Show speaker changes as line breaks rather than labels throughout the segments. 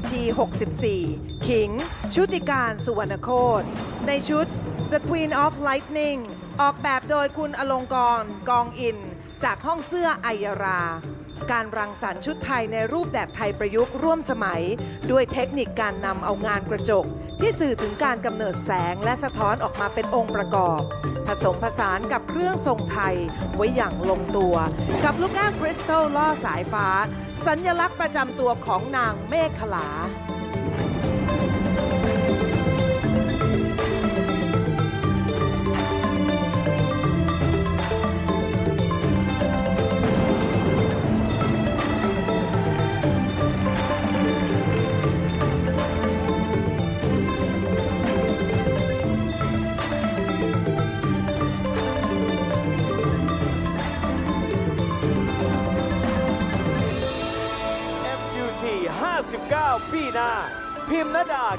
UT 64 ขิง ชุติการสุวรรณโคตในชุด The Queen of Lightning ออกแบบโดยคุณอลงกรกองอิน จากห้องเสื้อไอยารา การรังสรรค์ชุดไทยในรูปแบบไทยประยุกต์ร่วมสมัย ด้วยเทคนิคการนำเอางานกระจก ที่สื่อถึงการกำเนิดแสงและสะท้อนออกมาเป็นองค์ประกอบ ผสมผสานกับเครื่องทรงไทยไว้อย่างลงตัว กับลูกแก้วคริสตัลล่อสายฟ้า สัญลักษณ์ประจำตัวของนางเมฆขลา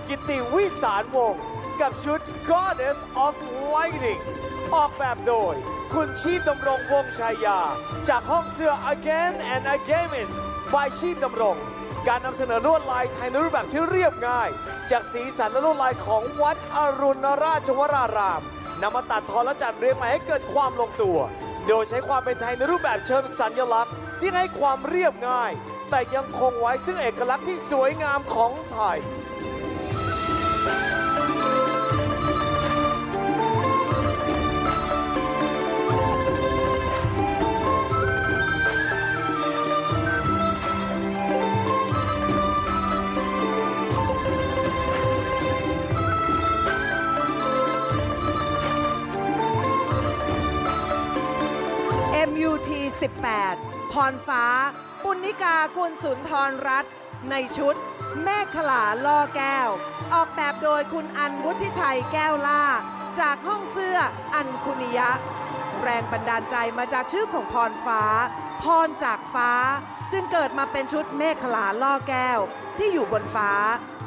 กิติวิสารวงศ์กับชุด Goddess of Lighting ออกแบบโดย คุณชีพดำรงวงศ์ชายา จากห้องเสื้อ Again and Against by ชีพดำรง การนำเสนอลวดลายไทยในรูปแบบที่เรียบง่าย จากสีสันและลวดลายของวัดอรุณราชวรารามนำมาตัดทอนและจัดเรียงใหม่ให้เกิดความลงตัว โดยใช้ความเป็นไทยในรูปแบบเชิงสัญลักษณ์ ที่ให้ความเรียบง่าย แต่ยังคงไว้ซึ่งเอกลักษณ์ที่สวยงามของไทย
18 พรฟ้า ปุณณิกากุลสุนทรรัตน์ในชุด แม่ขลาล่อแก้ว ออกแบบโดยคุณอันวุฒิชัยแก้วล่า จากห้องเสื้ออันคุนิยะ แรงบันดาลใจมาจากชื่อของพรฟ้า พรจากฟ้า จึงเกิดมาเป็นชุดเมฆขลาล่อแก้ว ที่อยู่บนฟ้า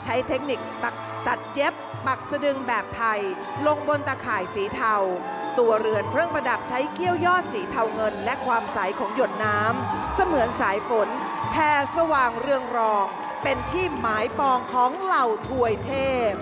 ใช้เทคนิคตักตัดเย็บปักสะดึงแบบไทย ลงบนตะข่ายสีเทา ตัวเรือนเครื่องประดับใช้เกี้ยวยอดสีเทาเงิน และความใสของหยดน้ำเสมือนสายฝนแผ่สว่างเรืองรอง เป็นที่หมายปองของเหล่าถวยเทพ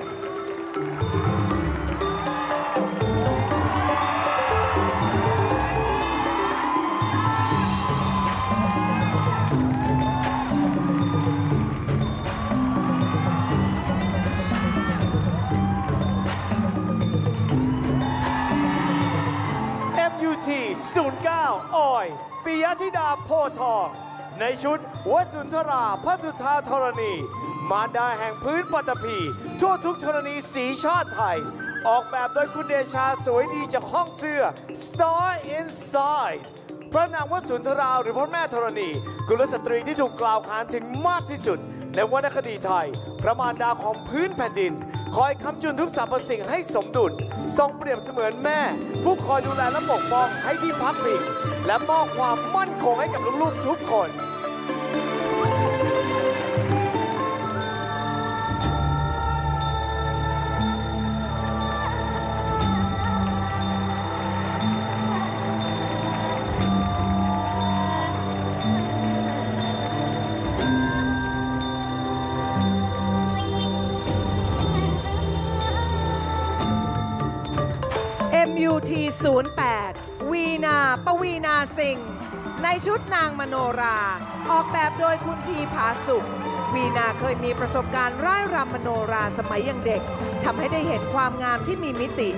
09 ออยปิยธิดาโพทอง ในชุดวสุนทราพระสุธาธรณี มารดาแห่งพื้นปัตตภีทั่วทุกธรณีสีชาติไทย ออกแบบโดยคุณเดชาสวยดีจากห้องเสื้อ Star Inside พระนางวสุนทราหรือพระแม่ธรณี กุลสตรีที่ถูกกล่าวขานถึงมากที่สุด ในวรรณคดีไทย พระมารดาของพื้นแผ่นดิน คอยค้ำจุนทุกสรรพสิ่งให้สมดุล ทรงเปรียบเสมือนแม่ ผู้คอยดูแลและปกป้องให้ที่พักพิงและมอบความมั่นคงให้กับลูกๆทุกคน
สิงในชุดนางมโนรา ออกแบบโดยคุณทีผาสุข วีนาเคยมีประสบการณ์ร่ายรำมโนราสมัยยังเด็กทำให้ได้เห็นความงามที่มีมิติ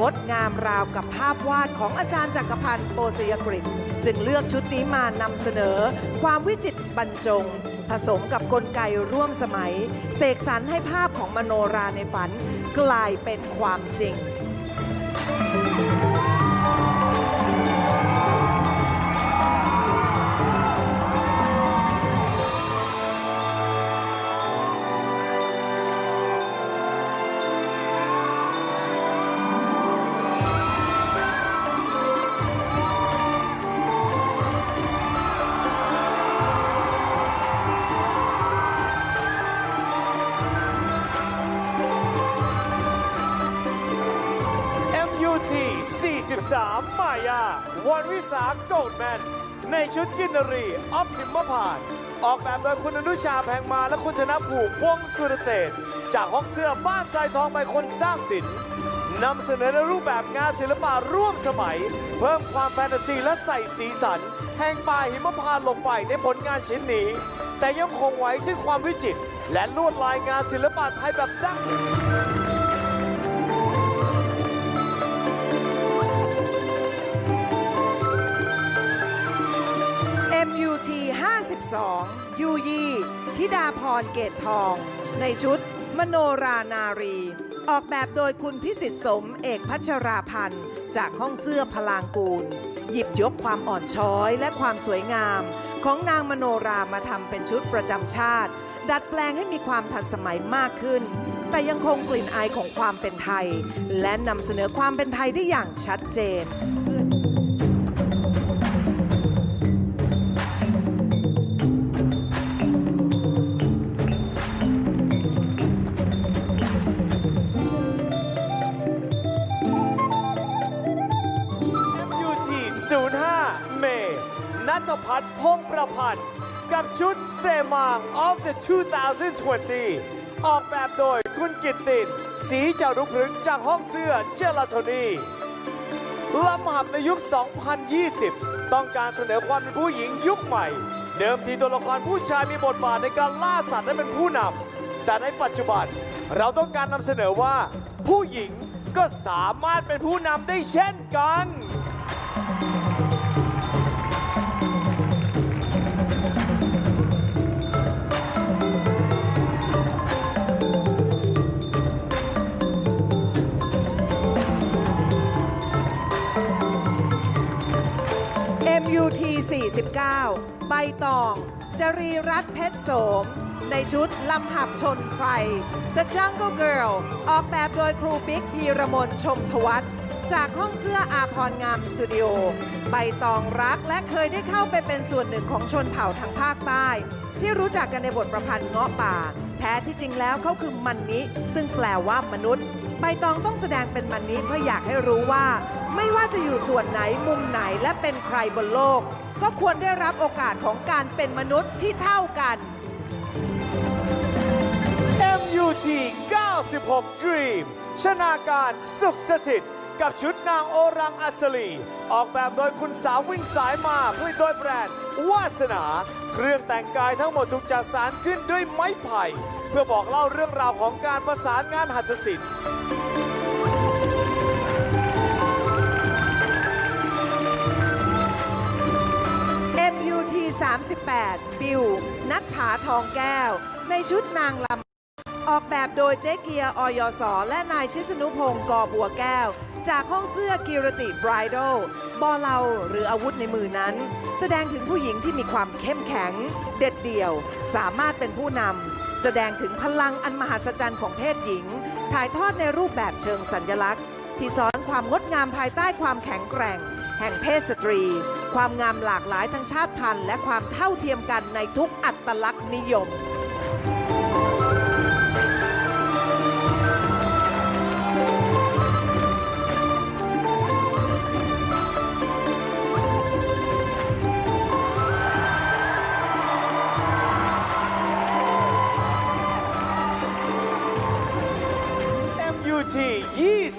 งดงามราวกับภาพวาดของอาจารย์จักรพันธ์โปสยกฤษจึงเลือกชุดนี้มานำเสนอ ความวิจิตรบรรจง ผสมกับกลไกร่วมสมัย เสกสรรให้ภาพของมโนราในฝัน กลายเป็นความจริง
รีออฟหิมพานต์ออกแบบโดยคุณอนุชาแพงมาและคุณธนภูมิวงศ์สุรเศรษฐ์จากห้องเสื้อบ้านทรายทองใบคนสร้างศิลป์นำเสนอในรูปแบบงานศิลปะร่วมสมัย เพิ่มความแฟนตาซีและใส่สีสัน แห่งป่าหิมพานต์ลงไปในผลงานชิ้นนี้ แต่ยังคงไว้ซึ่งความวิจิตรและลวดลายงานศิลปะไทยแบบดั้งเดิม
52 ยูยีธิดาพรเกตทอง ในชุด มโนรานารี ออกแบบโดยคุณพิสิทธิ์สมเอกพัชราพันธ์ จากห้องเสื้อพลางกูล หยิบยกความอ่อนช้อยและความสวยงาม ของนางมโนรามาทำเป็นชุดประจำชาติ ดัดแปลงให้มีความทันสมัยมากขึ้น แต่ยังคงกลิ่นอายของความเป็นไทย และนำเสนอความเป็นไทยได้อย่างชัดเจน
นัทพัฒน์พงประพันธ์ กับชุดเซมาง of the 2020 ออกแบบโดยคุณกิตติน สีจารุพฤกษ์จากห้องเสื้อเจลาโทนีลำหับในยุค 2020 ต้องการเสนอความเป็นผู้หญิงยุคใหม่ เดิมทีตัวละครผู้ชายมีบทบาทในการล่าสัตว์และเป็นผู้นำ แต่ในปัจจุบันเราต้องการนำเสนอว่า ผู้หญิงก็สามารถเป็นผู้นำได้เช่นกัน
49 ใบตอง จรีรัตน์เพชรโสม ในชุดลำหับชนไฟ The Jungle Girl ออกแบบโดยครูปิ๊กพีระมนชมทวัฒน์จากห้องเสื้ออาพรงามสตูดิโอ ใบตองรักและเคยได้เข้าไปเป็นส่วนหนึ่งของชนเผ่าทางภาคใต้ ที่รู้จักกันในบทประพันธ์เงาะป่า แท้ที่จริงแล้วเขาคือมันนิซึ่งแปลว่ามนุษย์ ใบตองต้องแสดงเป็นมันนี้เพื่ออยากให้รู้ว่า ไม่ว่าจะอยู่ส่วนไหนมุมไหนและเป็นใครบนโลก ก็ควรได้รับโอกาสของการเป็นมนุษย์ที่เท่ากัน
MUT 96 Dream ชนาการสุขสถิต กับชุดนางโอรังอัศลี ออกแบบโดยคุณสาววิ่งสายมาผลิตโดยแบรนด์วาสนา เครื่องแต่งกายทั้งหมดถูกจัดสารขึ้นด้วยไม้ไผ่ เพื่อบอกเล่าเรื่องราวของการประสานงานหัตถศิลป์
38 บิว นัทถาทองแก้ว ในชุดนางลำ ออกแบบโดยเจ๊เกียร์ออยสและนายชิสนุพงศ์กอบัวแก้ว จากห้องเสื้อกิรติบรายดลบอเลาหรืออาวุธในมือนั้น แสดงถึงผู้หญิงที่มีความเข้มแข็ง เด็ดเดี่ยว สามารถเป็นผู้นำแสดงถึงพลังอันมหัศจรรย์ของเพศหญิง ถ่ายทอดในรูปแบบเชิงสัญญลักษณ์ ที่สอนความงดงามภายใต้ความแข็งแกร่ง แห่งเพศสตรี ความงามหลากหลายทางชาติพันธุ์ และความเท่าเทียมกันในทุกอัตลักษณ์นิยม
MUT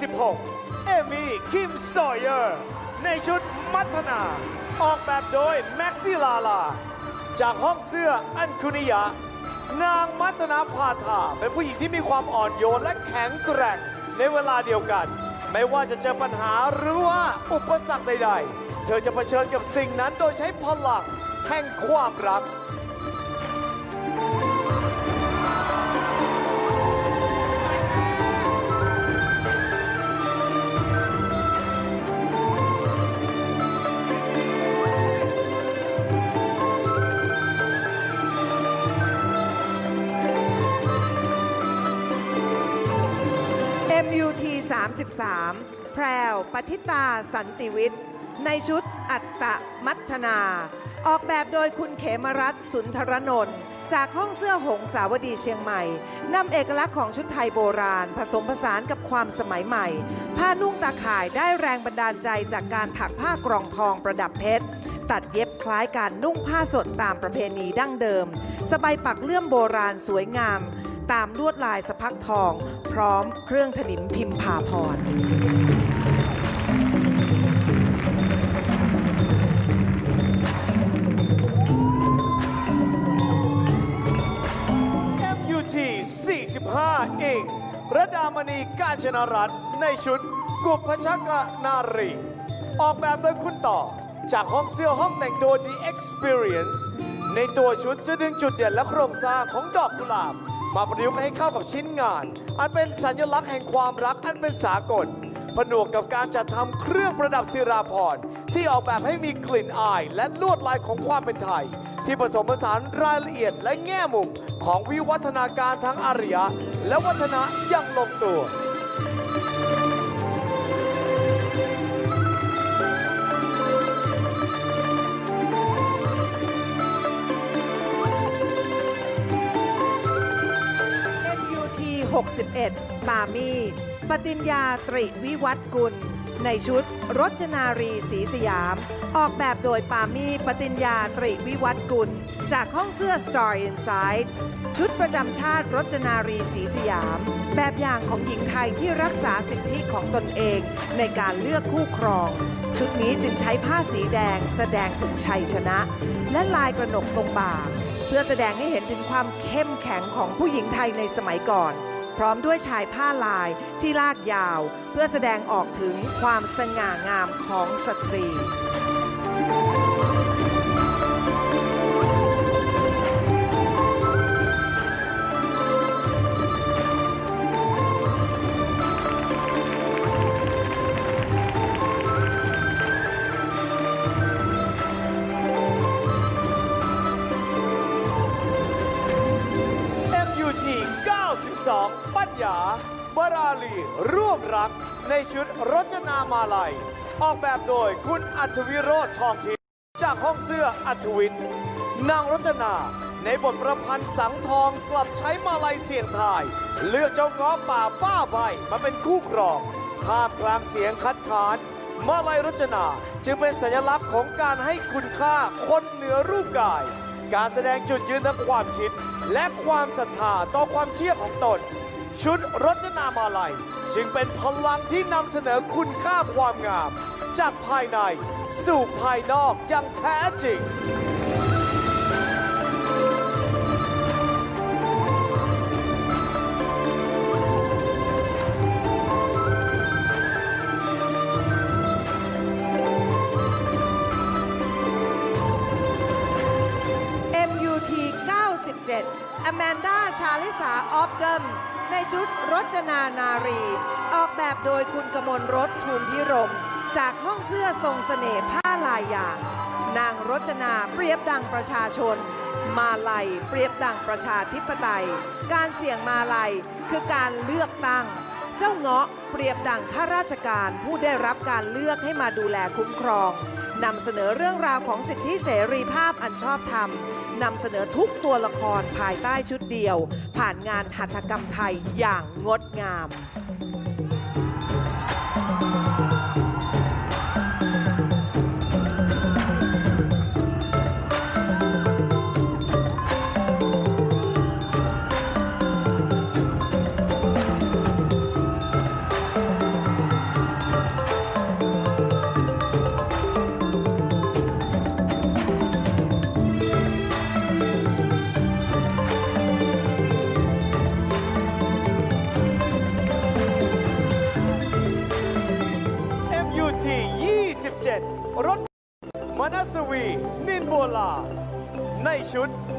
26 เอมี่ คิม ซอยเออร์ ในชุดมัทนา ออกแบบโดยแม็กซี่ลาลา จากห้องเสื้ออันคุนิยะ นางมัทนาพาธาเป็นผู้หญิงที่มีความอ่อนโยนและแข็งแกร่งในเวลาเดียวกัน ไม่ว่าจะเจอปัญหาหรือว่าอุปสรรคใด ๆ เธอจะเผชิญกับสิ่งนั้นโดยใช้พลังแห่งความรัก
33 แพรวปฏิตาสันติวิทย์ ในชุดอัตตมัทนา ออกแบบโดยคุณเขมรัตน์สุนทรนนท์จากห้องเสื้อหงสาวดีเชียงใหม่นำเอกลักษณ์ของชุดไทยโบราณ ผสมผสานกับความสมัยใหม่ ผ้านุ่งตาข่ายได้แรงบันดาลใจจากการถักผ้ากรองทองประดับเพชร ตัดเย็บคล้ายการนุ่งผ้าสดตามประเพณีดั้งเดิม สบายปักเลื่อมโบราณสวยงาม ตามลวดลายสะพักทอง พร้อมเครื่องถนิมพิมพาพร
MUT 45อิงระดามณีกาญจนรัตน์ในชุดกุพชกนารี ออกแบบโดยคุณต่อ จากห้องเสื้อห้องแต่งตัว The Experience ในตัวชุดจะดึงจุดเด่นและโครงสร้างของดอกกุหลาบ มาประยุกต์ให้เข้ากับชิ้นงาน อันเป็นสัญลักษณ์แห่งความรักอันเป็นสากล ผนวกกับการจัดทำเครื่องประดับศิราพรณ์ที่ออกแบบให้มีกลิ่นอาย และลวดลายของความเป็นไทย ที่ผสมผสานรายละเอียดและแง่มุมของวิวัฒนาการทั้งอารยะ และวัฒนะอยังลงตัว
61 ปามีปฏิญญาตริวิวัฒกุล ในชุดรจนารีสีสยาม ออกแบบโดยปามีปฏิญญาตริวิวัฒกุล จากห้องเสื้อ Star Inside ชุดประจำชาติรจนารีสีสยาม แบบอย่างของหญิงไทยที่รักษาสิทธิของตนเองในการเลือกคู่ครอง ชุดนี้จึงใช้ผ้าสีแดงแสดงถึงชัยชนะ และลายกระหนกตรงบ่าเพื่อแสดงให้เห็นถึงความเข้มแข็งของผู้หญิงไทยในสมัยก่อน พร้อมด้วยชายผ้าลายที่ลากยาว เพื่อแสดงออกถึงความสง่างามของสตรี
ในชุดรจนามาลัย ออกแบบโดยคุณอัธวิโรธทองทิพย์จากห้องเสื้ออัธวินนางรจนาในบทประพันธ์สังทองกลับใช้มาลัยเสียงทาย เลือกเจ้าง้อป่าป้าใบมาเป็นคู่ครองท่ามกลางเสียงคัดค้านมาลัยรจนาจึงเป็นสัญลักษณ์ของการให้คุณค่าคนเหนือรูปกาย การแสดงจุดยืนทางความคิด และความศรัทธาต่อความเชื่อของตน ชุดรจนามาลัย จึงเป็นพลังที่นำเสนอคุณค่าความงาม จากภายในสู่ภายนอกอย่างแท้จริง
MUT 97อแมนดาชาลิสาออฟเกิม ในชุดรจนานารี ออกแบบโดยคุณกมลรถทูลพิรม จากห้องเสื้อทรงเสน่ห์ผ้าลายยาง นางรจนาเปรียบดังประชาชน มาลัยเปรียบดังประชาธิปไตย การเสี่ยงมาลัยคือการเลือกตั้ง เจ้าเงาะเปรียบดังข้าราชการผู้ได้รับการเลือกให้มาดูแลคุ้มครองนำเสนอเรื่องราวของสิทธิเสรีภาพอันชอบธรรม นำเสนอทุกตัวละครภายใต้ชุดเดียว ผ่านงานหัตถกรรมไทยอย่างงดงาม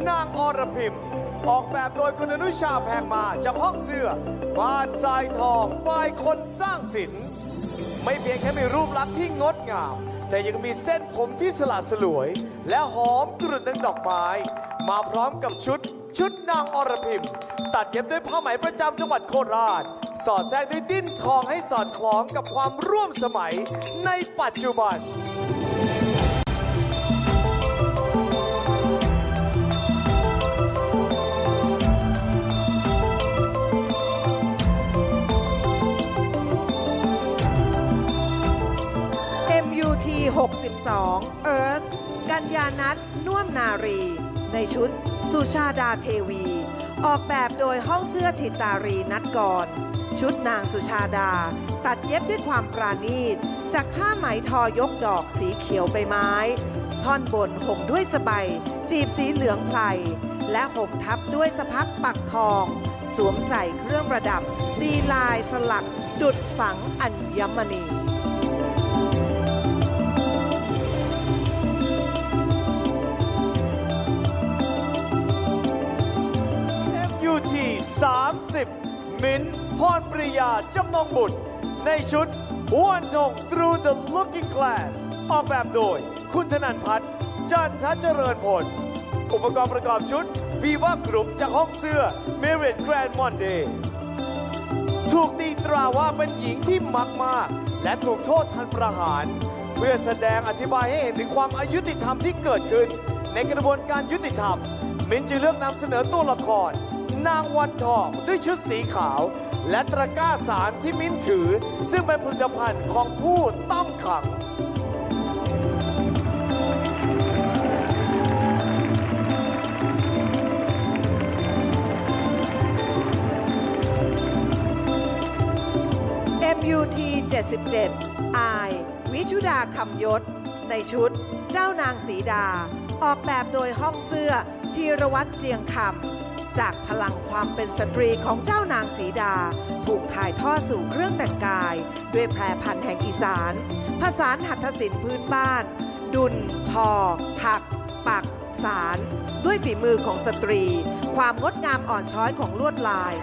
นางอรพิมออกแบบโดยคุณอนุชาแพงมาจากห้องเสื้อบ้านทรายทองบายคนสร้างศิลป์ไม่เพียงแค่มีรูปลักษณ์ที่งดงาม แต่ยังมีเส้นผมที่สละสลวย และหอมกรุ่นนึงดอกไม้ มาพร้อมกับชุด ชุดนางอรพิมตัดเย็บด้วยผ้าไหมประจำจังหวัดโคราช สอดแทรกด้วยดิ้นทองให้สอดคล้องกับความร่วมสมัยในปัจจุบัน
MUT 62 Earth กัญญานัทน่วมนารี ในชุด สุชาดาเทวี ออกแบบโดยห้องเสื้อถิตารีนัดกรชุดนางสุชาดา ตัดเย็บด้วยความปราณีต จากผ้าไหมทอยกดอกสีเขียวใบไม้ ท่อนบนห่มด้วยสบายจีบสีเหลืองไพรและห่มทับด้วยสะพักปักทอง สวมใส่เครื่องประดับ ดีลายสลัก ดุดฝังอัญมณี
มินพรปริยาจำนงบุตร ในชุดวันทง Through the Looking Glass ออกแบบโดย คุณธนันพัฒน์จันทเจริญผลอุปกรณ์ประกอบชุด Viva Group จากห้องเสื้อ Merit Grand Monday ถูกตีตราว่าเป็นหญิงที่มักมาก และถูกโทษทันประหาร เพื่อแสดงอธิบายให้เห็นถึงความอายุติธรรมที่เกิดขึ้น ในกระบวนการยุติธรรม มินจึงเลือกนำเสนอตัวละคร นางวันทองด้วยชุดสีขาว และตะกร้าสารที่มินถือ ซึ่งเป็นผลิตภัณฑ์ของผู้ต้องขัง
MUT 77 I วิชุดาคำยศ ในชุดเจ้านางสีดา ออกแบบโดยห้องเสื้อธีรวัตรเจียงคำ จากพลังความเป็นสตรีของเจ้านางสีดา ถูกถ่ายทอดสู่เครื่องแต่งกาย ด้วยแพรพันธุ์แห่งอีสาน ผสานหัตถศิลป์พื้นบ้าน ดุนทอ ถัก ปัก สาร ด้วยฝีมือของสตรี ความงดงามอ่อนช้อยของลวดลาย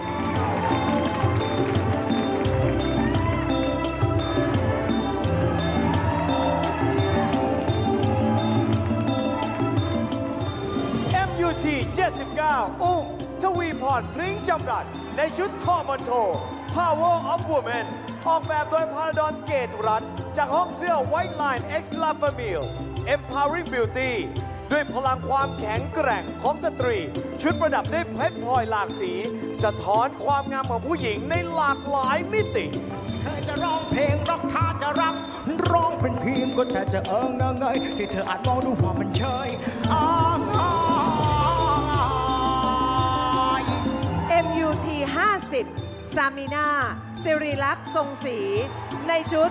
รพริ้งจำรัดในชุดทอมันโท Power of Women ออกแบบโดยพาราดอนเกตรัตจากห้องเสื้อ White Line X La Famille Empowering Beauty ด้วยพลังความแข็งแกร่งของสตรี ชุดประดับด้วยเพชรพลอยหลากสี สะท้อนความงามของผู้หญิงในหลากหลายมิติ
เธอจะร้องเพลงรักท่าจะรัก ร้องเป็นเพียงก็แต่จะเอิงเงยเงยที่เธออาจมองดูว่ามันเชยอ้าง อ้าย
MUT 50ซามินาสิริลักษ์ทรงศรีในชุด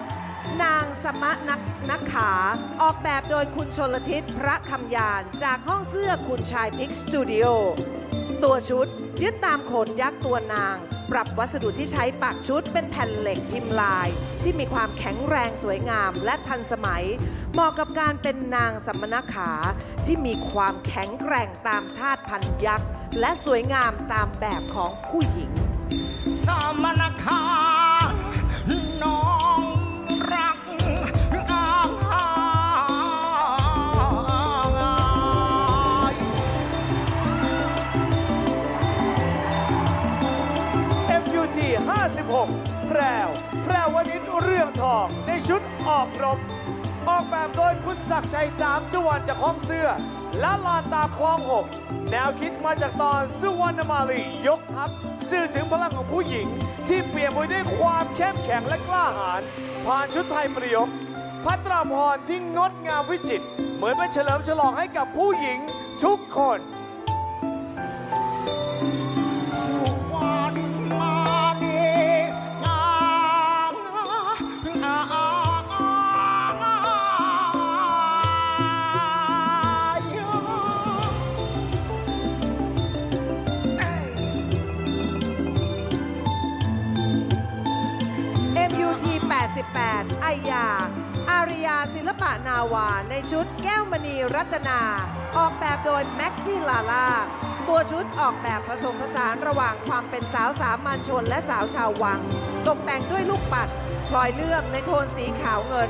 นางสมะนักนักขา ออกแบบโดยคุณชนลทิศพระคำยาน จากห้องเสื้อคุณชายพิกสตูดิโอ ตัวชุดยึดตามโขนยักษ์ตัวนาง ปรับวัสดุที่ใช้ปักชุดเป็นแผ่นเหล็กพิมพ์ลาย ที่มีความแข็งแรงสวยงามและทันสมัย เหมาะกับการเป็นนางสมณขาที่มีความแข็งแกร่งตามชาติพันธุ์ยักษ์ และสวยงามตามแบบของผู้หญิง
สามนาคาน้อง
56แพรว แพรวนิชเรื่องทอง ในชุดออกรบ ออกแบบโดยคุณศักดิ์ชัยสามจวันจากห้องเสื้อ และลานตาคลองหกแนวคิดมาจากตอนสุวรรณมาลียกทัพสื่อถึงพลังของผู้หญิง ที่เปลี่ยนไปด้วยความเข้มแข็งและกล้าหาญผ่านชุดไทยประยุกต์พัตราพรที่งดงามวิจิตรเหมือนเป็นเฉลิมฉลองให้กับผู้หญิงทุกคน
88ไอยา อาริยาศิลปะนาวา ในชุดแก้วมณีรัตนา ออกแบบโดยแม็กซี่ลาลาตัวชุดออกแบบผสมผสานระหว่างความเป็นสาวสามัญชนและสาวชาววัง ตกแต่งด้วยลูกปัดพลอยเลือกในโทนสีขาวเงิน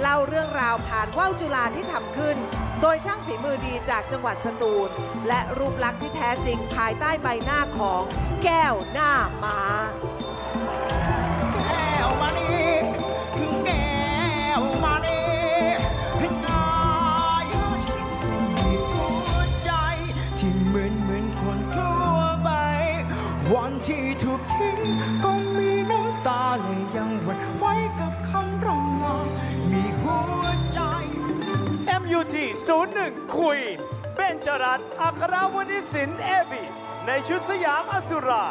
เล่าเรื่องราวผ่านว่าวจุฬาที่ทำขึ้น โดยช่างฝีมือดีจากจังหวัดสตูล และรูปลักษณ์ที่แท้จริงภายใต้ใบหน้าของแก้วหน้าม้า
วันที่ถูกทิ้งก็มีน้ำตาเลยยังหวั่นไหวกับคำร้องมีหัวใจ
MUT 01 Queen เบนจรัตอัครวณิสินเอบิในชุดสยามอสุรา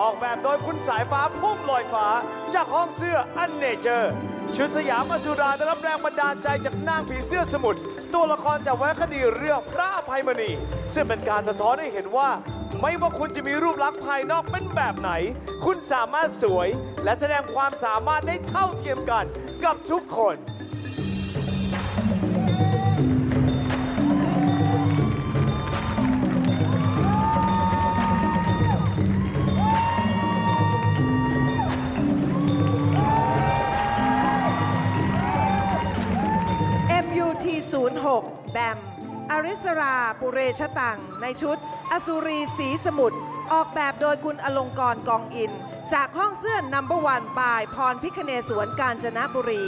ออกแบบโดยคุณสายฟ้าพุ่มลอยฟ้า จากห้องเสื้ออันเนเจอร์ ชุดสยามอสุราได้รับแรงบันดาลใจจากนางผีเสื้อสมุทรตัวละครจากวรรณคดีเรื่องพระอภัยมณี ซึ่งเป็นการสะท้อนให้เห็นว่า ไม่ว่าคุณจะมีรูปลักษณ์ภายนอกเป็นแบบไหน คุณสามารถสวยและแสดงความสามารถได้เท่าเทียมกันกับทุกคน
MUT 06แบมอริสราปุเรชตัง ในชุด อสุรีสีสมุทรออกแบบโดยคุณอลงกรกองอิน จากห้องเสื้อนัมเบอร์วันบายพรพิคเนสวนกาญจนบุรี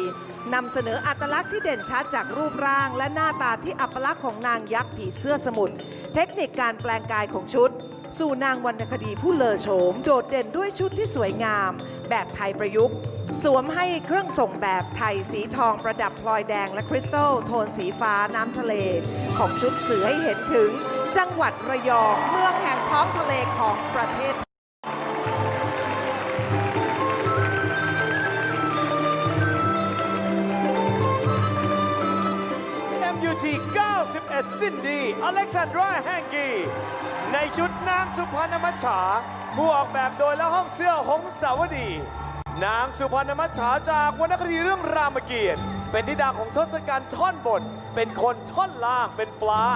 นำเสนออัตลักษณ์ที่เด่นชัดจากรูปร่างและหน้าตาที่อัปลักษณ์ของนางยักษ์ผีเสื้อสมุทรเทคนิคการแปลงกายของชุด สู่นางวรรณคดีผู้เลอโฉม โดดเด่นด้วยชุดที่สวยงาม แบบไทยประยุกต์ สวมให้เครื่องส่งแบบไทยสีทองประดับพลอยแดงและคริสตัลโทนสีฟ้าน้ำทะเล ของชุดสื่อให้เห็นถึง จังหวัดระยองเมืองแห่งท้องทะเลของประเทศ
MUT 91 ซินดี อเล็กซานดราแฮงกี ในชุดนางสุพรรณมัจฉาผู้ออกแบบโดยและห้องเสื้อหงสาวดี นางสุพรรณมัจฉาจากวรรณคดีเรื่องรามเกียรติ์เป็นธิดาของทศกัณฐ์ท่อนบน เป็นคนท่อนล่าง เป็นปลา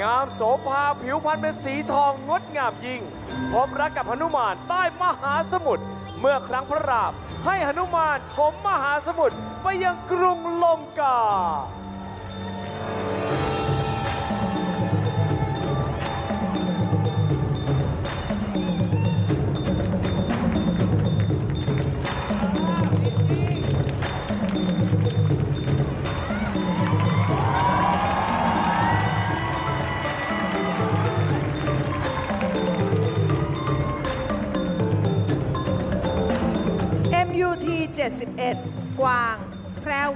งามโสภาผิวพรรณเป็นสีทองงดงามยิ่ง พบรักกับหนุมานใต้มหาสมุทรเมื่อครั้งพระรามให้หนุมานถมมหาสมุทรไปยังกรุงลงกา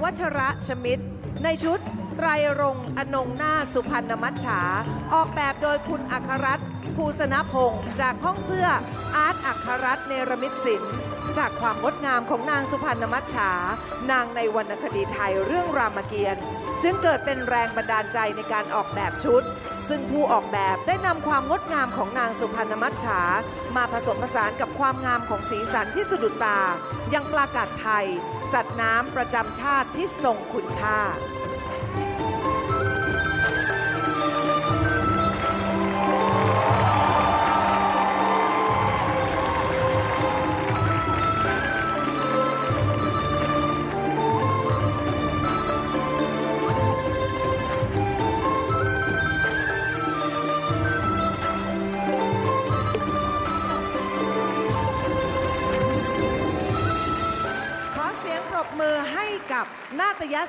วัชระชมิตร ในชุดไตรรงอนงนาสุพรรณมัจฉาออกแบบโดยคุณอัครรัตน์ภูสนพงศ์จากห้องเสื้ออาร์ตอัครรัตน์เนรมิตศิลป์จากความงดงามของนางสุพรรณมัจฉานางในวรรณคดีไทยเรื่องรามเกียรติ์จึงเกิดเป็นแรงบันดาลใจในการออกแบบชุด ซึ่งผู้ออกแบบได้นำความงดงามของนางสุพรรณมัจฉามาผสมผสานกับความงามของสีสันที่สะดุดตา ยังปลากาศไทย สัตว์น้ำประจำชาติที่ทรงคุณค่า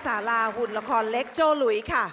ศาลาหุ่นละครเล็กโจหลุยค่ะ